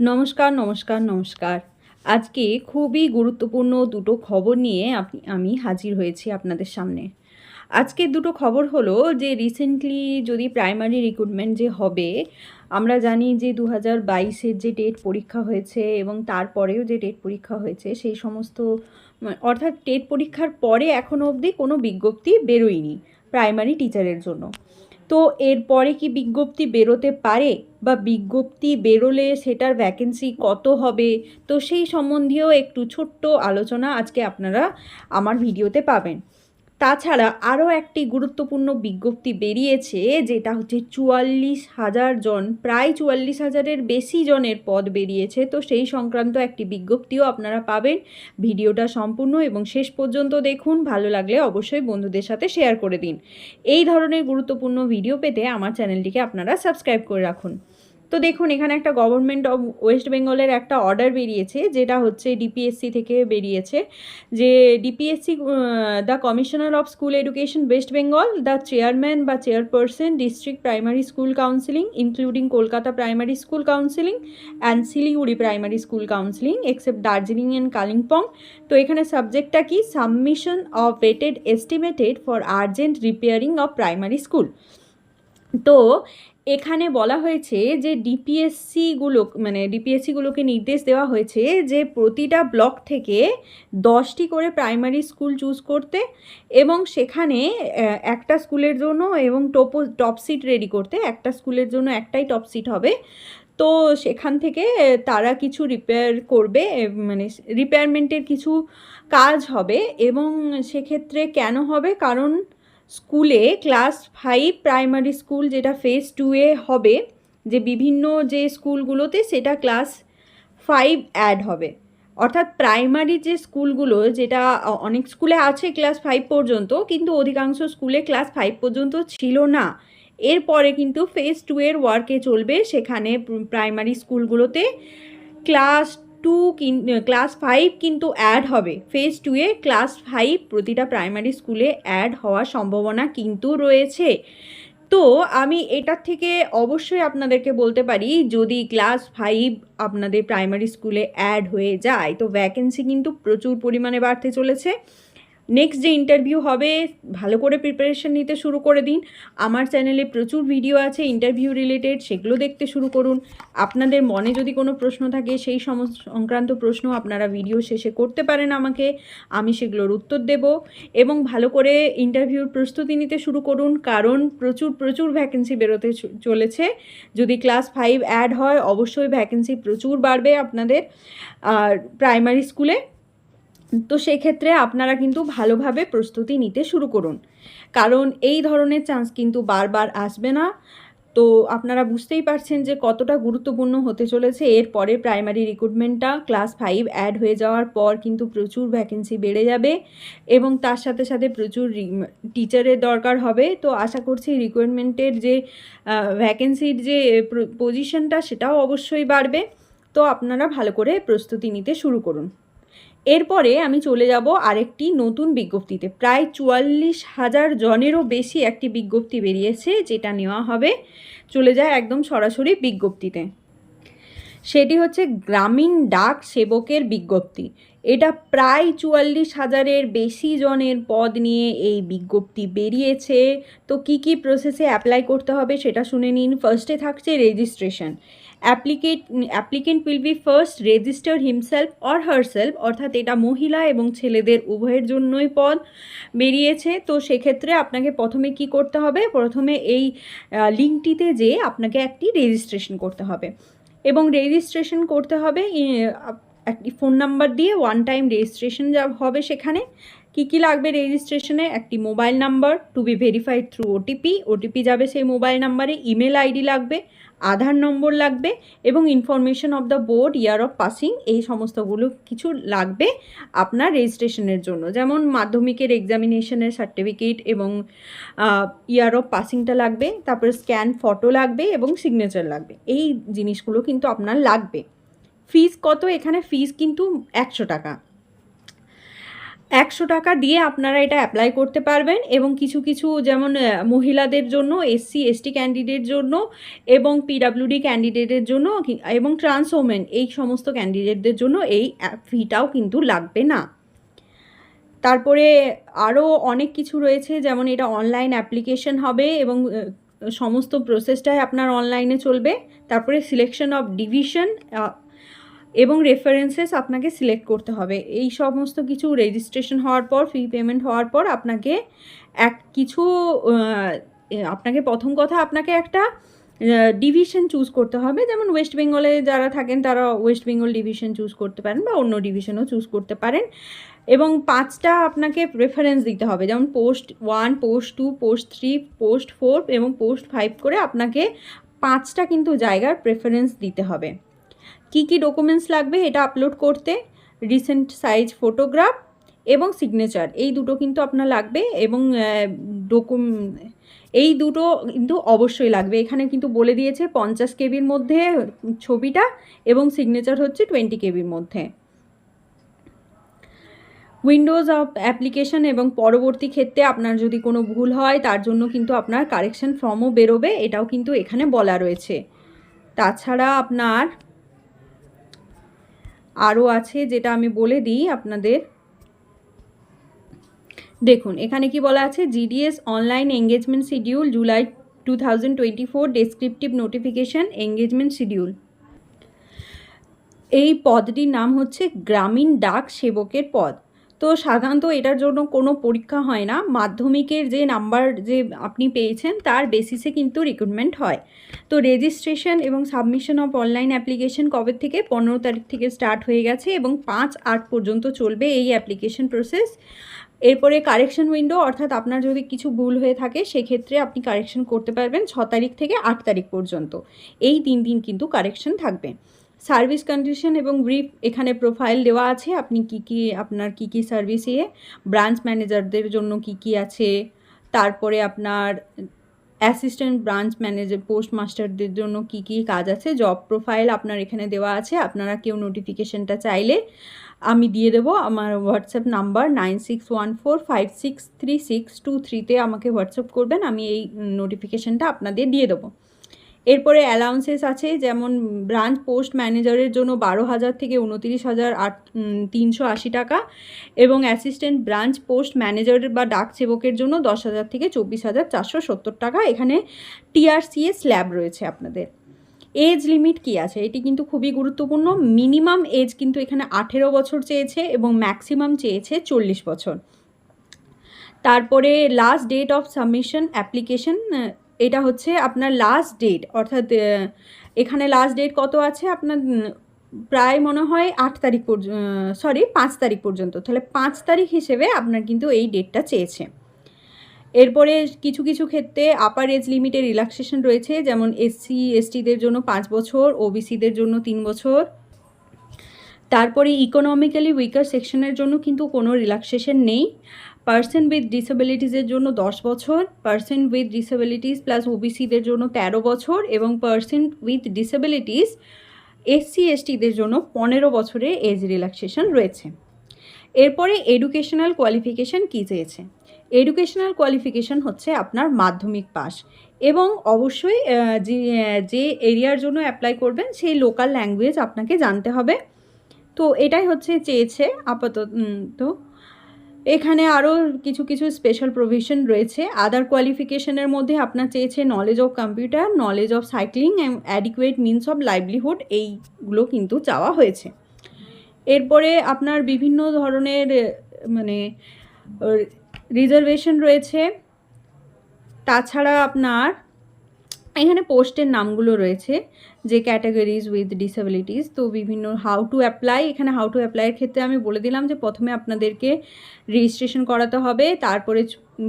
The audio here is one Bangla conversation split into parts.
নমস্কার নমস্কার নমস্কার। আজকে খুবই গুরুত্বপূর্ণ দুটো খবর নিয়ে আপনি, আমি হাজির হয়েছি আপনাদের সামনে। আজকের দুটো খবর হলো যে রিসেন্টলি যদি প্রাইমারি রিক্রুটমেন্ট যে হবে, আমরা জানি যে দু হাজার বাইশের যে টেট পরীক্ষা হয়েছে এবং তারপরেও যে টেট পরীক্ষা হয়েছে, সেই সমস্ত, অর্থাৎ টেট পরীক্ষার পরে এখনও অবধি কোনো বিজ্ঞপ্তি বেরোয়নি প্রাইমারি টিচারের জন্য। তো এরপরে কি বিজ্ঞপ্তি বেরোতে পারে? বা বিজ্ঞপ্তি বেরোলে সেটার ভ্যাকেন্সি কত হবে? তো সেই সম্বন্ধীয় একটু ছোট্ট আলোচনা আজকে আপনারা আমার ভিডিওতে পাবেন। তাছাড়া আরও একটি গুরুত্বপূর্ণ বিজ্ঞপ্তি বেরিয়েছে, যেটা হচ্ছে চুয়াল্লিশ হাজার জন, প্রায় চুয়াল্লিশ হাজারের বেশি জনের পদ বেরিয়েছে। তো সেই সংক্রান্ত একটি বিজ্ঞপ্তিও আপনারা পাবেন। ভিডিওটা সম্পূর্ণ এবং শেষ পর্যন্ত দেখুন। ভালো লাগলে অবশ্যই বন্ধুদের সাথে শেয়ার করে দিন। এই ধরনের গুরুত্বপূর্ণ ভিডিও পেতে আমার চ্যানেলটিকে আপনারা সাবস্ক্রাইব করে রাখুন। তো দেখুন, এখানে একটা গভর্নমেন্ট অফ ওয়েস্ট বেঙ্গলের একটা অর্ডার বেরিয়েছে, যেটা হচ্ছে ডিপিএসসি থেকে বেরিয়েছে, যে DPSC the commissioner of school education West Bengal the chairman বা chairperson district primary school counselling including Kolkata primary school counselling and Siliguri primary school counselling except Darjeeling and Kalimpong তো এখানে সাবজেক্টটা কি? Submission of weighted estimated for urgent repairing of primary school তো এখানে বলা হয়েছে যে ডিপিএসসিগুলো মানে ডিপিএসসিগুলোকে নির্দেশ দেওয়া হয়েছে যে প্রতিটা ব্লক থেকে দশটি করে প্রাইমারি স্কুল চুজ করতে এবং সেখানে একটা স্কুলের জন্য এবং টপো, টপ সিট রেডি করতে, একটা স্কুলের জন্য একটাই টপ সিট হবে। তো সেখান থেকে তারা কিছু রিপেয়ার করবে মানে রিপেয়ারমেন্টের কিছু কাজ হবে এবং সেক্ষেত্রে কেন হবে? কারণ স্কুলে ক্লাস ফাইভ প্রাইমারি স্কুল যেটা ফেজ টুয়ে হবে, যে বিভিন্ন যে স্কুলগুলোতে সেটা ক্লাস ফাইভ অ্যাড হবে। অর্থাৎ প্রাইমারি যে স্কুলগুলো, যেটা অনেক স্কুলে আছে ক্লাস ফাইভ পর্যন্ত, কিন্তু অধিকাংশ স্কুলে ক্লাস ফাইভ পর্যন্ত ছিল না। এরপরে কিন্তু ফেজ টু এর ওয়ার্কে চলবে, সেখানে প্রাইমারি স্কুলগুলোতে ক্লাস টু ক্লাস ফাইভ কিন্তু অ্যাড হবে। ফেজ টুয়ে ক্লাস ফাইভ প্রতিটা প্রাইমারি স্কুলে অ্যাড হওয়ার সম্ভাবনা কিন্তু রয়েছে। তো আমি এটার থেকে অবশ্যই আপনাদেরকে বলতে পারি, যদি ক্লাস ফাইভ আপনাদের প্রাইমারি স্কুলে অ্যাড হয়ে যায়, তো ভ্যাকেন্সি কিন্তু প্রচুর পরিমাণে বাড়তে চলেছে। নেক্সট যে ইন্টারভিউ হবে, ভালো করে প্রিপারেশন নিতে শুরু করে দিন। আমার চ্যানেলে প্রচুর ভিডিও আছে ইন্টারভিউ রিলেটেড সেগুলো দেখতে শুরু করুন। আপনাদের মনে যদি কোনো প্রশ্ন থাকে, সেই সংক্রান্ত প্রশ্ন আপনারা ভিডিও শেষে করতে পারেন আমাকে, আমি সেগুলোর উত্তর দেব। এবং ভালো করে ইন্টারভিউর প্রস্তুতি নিতে শুরু করুন, কারণ প্রচুর প্রচুর ভ্যাকেন্সি বেরোতে চলেছে। যদি ক্লাস ফাইভ অ্যাড হয়, অবশ্যই ভ্যাকেন্সি প্রচুর বাড়বে আপনাদের। আর প্রাইমারি স্কুলে তো সেক্ষেত্রে আপনারা কিন্তু ভালোভাবে প্রস্তুতি নিতে শুরু করুন। কারণ এই ধরনের চান্স কিন্তু বারবার আসবে না। তো আপনারা বুঝতেই পারছেন যে কতটা গুরুত্বপূর্ণ হতে চলেছে। এর পরে প্রাইমারি রিক্রুটমেন্টটা ক্লাস ফাইভ অ্যাড হয়ে যাওয়ার পর কিন্তু প্রচুর ভ্যাকেন্সি বেড়ে যাবে এবং তার সাথে সাথে প্রচুর টিচারের দরকার হবে। তো আশা করছি রিক্রুটমেন্টের যে ভ্যাকেন্সির যে পজিশনটা সেটাও অবশ্যই বাড়বে। তো আপনারা ভালো করে প্রস্তুতি নিতে শুরু করুন। এরপরে আমি চলে যাব আরেকটি নতুন বিজ্ঞপ্তিতে। প্রায় চুয়াল্লিশ হাজার জনেরও বেশি একটি বিজ্ঞপ্তি বেরিয়েছে, যেটা নেওয়া হবে। চলে যায় একদম সরাসরি বিজ্ঞপ্তিতে। সেটি হচ্ছে গ্রামীণ ডাক সেবকের বিজ্ঞপ্তি। এটা প্রায় চুয়াল্লিশ হাজারের বেশি জনের পদ নিয়ে এই বিজ্ঞপ্তি বেরিয়েছে। তো কি কি প্রসেসে অ্যাপ্লাই করতে হবে সেটা শুনে নিন। ফার্স্টে থাকছে registration applicate applicant will be first register himself or herself অর্থাৎ এটা মহিলা এবং ছেলেদের উভয়ের জন্যই পদ বেরিয়েছে। তো সেক্ষেত্রে আপনাকে প্রথমে কি করতে হবে? প্রথমে এই লিঙ্কটিতে যেয়ে আপনাকে একটি রেজিস্ট্রেশন করতে হবে। এবং রেজিস্ট্রেশন করতে হবে একটি ফোন নাম্বার দিয়ে ওয়ান টাইম রেজিস্ট্রেশন যা হবে সেখানে, কি কি লাগবে রেজিস্ট্রেশনে একটি mobile number to be verified through OTP OTP যাবে সেই মোবাইল নাম্বারে ইমেল আইডি লাগবে, আধার নম্বর লাগবে, এবং information of the board year of passing এই সমস্তগুলো কিছু লাগবে আপনার রেজিস্ট্রেশনের জন্য। যেমন মাধ্যমিকের এক্সামিনেশনের সার্টিফিকেট এবং ইয়ার অফ পাসিংটা লাগবে, তারপরে স্ক্যান ফটো লাগবে এবং সিগনেচার লাগবে। এই জিনিসগুলো কিন্তু আপনার লাগবে। ফিস কত? এখানে ফিস কিন্তু একশো টাকা। একশো টাকা দিয়ে আপনারা এটা অ্যাপ্লাই করতে পারবেন এবং কিছু কিছু যেমন মহিলাদের জন্য এসসি এসটি ক্যান্ডিডেট জন্য এবং পিডাব্লিউডি ক্যান্ডিডেটের জন্য এবং ট্রান্স ওমেন এই সমস্ত ক্যান্ডিডেটদের জন্য এই ফিটাও কিন্তু লাগবে না। তারপরে আরও অনেক কিছু রয়েছে, যেমন এটা অনলাইন অ্যাপ্লিকেশন হবে এবং সমস্ত প্রসেসটাই আপনার অনলাইনে চলবে। তারপরে সিলেকশন অফ ডিভিশন এবং রেফারেন্সেস আপনাকে সিলেক্ট করতে হবে। এই সমস্ত কিছু রেজিস্ট্রেশন হওয়ার পর ফি পেমেন্ট হওয়ার পর আপনাকে এক কিছু আপনাকে প্রথম কথা আপনাকে একটা ডিভিশন চুজ করতে হবে। যেমন ওয়েস্ট বেঙ্গলে যারা থাকেন, তারা ওয়েস্ট বেঙ্গল ডিভিশন চুজ করতে পারেন বা অন্য ডিভিশনও চুজ করতে পারেন। এবং পাঁচটা আপনাকে প্রেফারেন্স দিতে হবে। যেমন post one post two post three post four এবং পোস্ট ফাইভ করে আপনাকে পাঁচটা কিন্তু জায়গার প্রেফারেন্স দিতে হবে। কি কি ডকুমেন্টস লাগবে এটা আপলোড করতে রিসেন্ট সাইজ ফটোগ্রাফ এবং সিগনেচার এই দুটো কিন্তু আপনার লাগবে এবং ডকুম এই দুটো কিন্তু অবশ্যই লাগবে। এখানে কিন্তু বলে দিয়েছে পঞ্চাশ কেবির মধ্যে ছবিটা এবং সিগনেচার হচ্ছে টোয়েন্টি কেবির মধ্যে। উইন্ডোজ অ্যাপ্লিকেশন এবং পরবর্তী ক্ষেত্রে আপনার যদি কোনো ভুল হয়, তার জন্য কিন্তু আপনার কারেকশন ফর্মও বেরোবে, এটাও কিন্তু এখানে বলা রয়েছে। তাছাড়া আপনার আরও আছে যেটা আমি বলে দিই আপনাদের। দেখুন, এখানে কি বলা আছে? GDS online engagement schedule July two thousand twenty four descriptive notification engagement schedule এই পদটির নাম হচ্ছে গ্রামীণ ডাক সেবকের পদ। তো সাধারণত এটার জন্য কোনো পরীক্ষা হয় না। মাধ্যমিকের যে নাম্বার যে আপনি পেয়েছেন, তার বেসিসে কিন্তু রিক্রুটমেন্ট হয়। তো রেজিস্ট্রেশন এবং সাবমিশন অফ অনলাইন অ্যাপ্লিকেশন কবে থেকে? পনেরো তারিখ থেকে স্টার্ট হয়ে গেছে এবং পাঁচ আট পর্যন্ত চলবে এই অ্যাপ্লিকেশন প্রসেস এরপরে কারেকশন উইন্ডো অর্থাৎ আপনার যদি কিছু ভুল হয়ে থাকে, সেক্ষেত্রে আপনি কারেকশন করতে পারবেন ছ তারিখ থেকে আট তারিখ পর্যন্ত। এই তিন দিন কিন্তু কারেকশন থাকবে। সার্ভিস কন্ডিশন এবং ব্রিফ এখানে প্রোফাইল দেওয়া আছে। আপনি কি কি, আপনার কি কি সার্ভিস ইয়ে ব্রাঞ্চ ম্যানেজারদের জন্য কি কি আছে, তারপরে আপনার অ্যাসিস্ট্যান্ট ব্রাঞ্চ ম্যানেজার পোস্ট মাস্টারদের জন্য কি কি কাজ আছে, জব প্রোফাইল আপনার এখানে দেওয়া আছে। আপনারা কেউ নোটিফিকেশনটা চাইলে আমি দিয়ে দেবো। আমার WhatsApp number nine six one four five six three six two থ্রিতে আমাকে হোয়াটসঅ্যাপ করবেন। আমি এই নোটিফিকেশনটা আপনাদের দিয়ে দেবো। এরপরে অ্যালাউন্সেস আছে, যেমন ব্রাঞ্চ পোস্ট ম্যানেজারের জন্য বারো হাজার থেকে উনতিরিশ হাজার আট তিনশো আশি টাকা এবং অ্যাসিস্ট্যান্ট ব্রাঞ্চ পোস্ট ম্যানেজার বা ডাক সেবকের জন্য দশ হাজার থেকে চব্বিশ হাজার চারশো সত্তর টাকা। এখানে টিআরসিএ স্ল্যাব রয়েছে আপনাদের। এজ লিমিট কি আছে? এটি কিন্তু খুবই গুরুত্বপূর্ণ। মিনিমাম এজ কিন্তু এখানে আঠেরো বছর চেয়েছে এবং ম্যাক্সিমাম চেয়েছে চল্লিশ বছর। তারপরে last date of submission application এটা হচ্ছে আপনার লাস্ট ডেট অর্থাৎ এখানে লাস্ট ডেট কত আছে? আপনার প্রায় মনে হয় আট তারিখ সরি পাঁচ তারিখ পর্যন্ত। তাহলে পাঁচ তারিখ হিসেবে আপনার কিন্তু এই ডেটটা চেয়েছে। এরপরে কিছু কিছু ক্ষেত্রে আপার এজ লিমিটে রিল্যাক্সেশন রয়েছে, যেমন এসসি এসটিদের জন্য পাঁচ বছর ওবিসিদের জন্য তিন বছর। তারপরে ইকোনমিক্যালি উইকার সেকশনের জন্য কিন্তু কোনো রিল্যাক্সেশন নেই। পার্সন উইথ ডিসেবিলিটিসের জন্য দশ বছর, পার্সন উইথ ডিসেবিলিটিস প্লাস ওবিসিদের জন্য তেরো বছর এবং পার্সন উইথ ডিসেবিলিটিস এসসি এসটিদের জন্য পনেরো বছরের এজ রিল্যাক্সেশন রয়েছে। এরপরে এডুকেশনাল কোয়ালিফিকেশান কী চেয়েছে? এডুকেশনাল কোয়ালিফিকেশান হচ্ছে আপনার মাধ্যমিক পাস এবং অবশ্যই যে এরিয়ার জন্য অ্যাপ্লাই করবেন সেই লোকাল ল্যাঙ্গুয়েজ আপনাকে জানতে হবে। তো এটাই হচ্ছে চেয়েছে আপাতত এখানে আরও কিছু কিছু স্পেশাল প্রভিশন রয়েছে। আদার কোয়ালিফিকেশনের মধ্যে আপনার চেয়েছে knowledge of computer knowledge of cycling and adequate means of livelihood এইগুলো কিন্তু চাওয়া হয়েছে। এরপরে আপনার বিভিন্ন ধরনের মানে রিজার্ভেশন রয়েছে। তাছাড়া আপনার এখানে পোস্টের নামগুলো রয়েছে, যে ক্যাটাগরিজ উইথ ডিসেবিলিটিস তো বিভিন্ন হাউ টু অ্যাপ্লাই এখানে হাউ টু অ্যাপ্লাইয়ের ক্ষেত্রে আমি বলে দিলাম যে প্রথমে আপনাদেরকে রেজিস্ট্রেশন করাতে হবে, তারপরে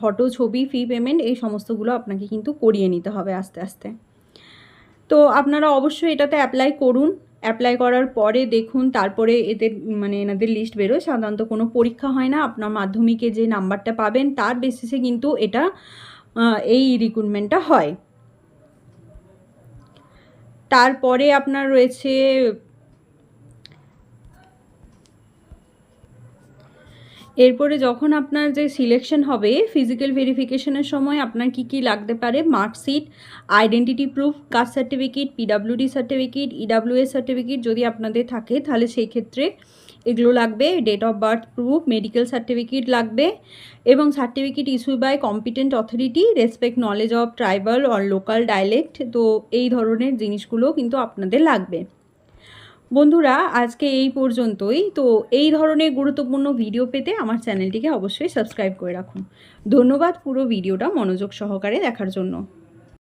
ফটো ছবি ফি পেমেন্ট এই সমস্তগুলো আপনাকে কিন্তু করিয়ে নিতে হবে আস্তে আস্তে। তো আপনারা অবশ্যই এটাতে অ্যাপ্লাই করুন অ্যাপ্লাই করার পরে দেখুন, তারপরে এদের মানে এনাদের লিস্ট বেরোয়, সাধারণত কোনো পরীক্ষা হয় না, আপনার মাধ্যমিকে যে নাম্বারটা পাবেন, তার বেসিসে কিন্তু এটা এই রিক্রুটমেন্টটা হয়। তারপরে আপনার রয়েছে, এরপরে যখন আপনার যে সিলেকশন হবে ফিজিক্যাল ভেরিফিকেশনের সময় আপনার কি কি লাগতে পারে? Marksheet identity proof caste certificate PWD certificate EWS certificate যদি আপনাদের থাকে, তাহলে সেই ক্ষেত্রে এগুলো লাগবে date of birth proof medical certificate লাগবে এবং certificate issue by competent authority respect knowledge of tribal or local dialect তো এই ধরনের জিনিসগুলো কিন্তু আপনাদের লাগবে। বন্ধুরা, আজকে এই পর্যন্তই। তো এই ধরনের গুরুত্বপূর্ণ ভিডিও পেতে আমার চ্যানেলটিকে অবশ্যই সাবস্ক্রাইব করে রাখুন। ধন্যবাদ পুরো ভিডিওটা মনোযোগ সহকারে দেখার জন্য।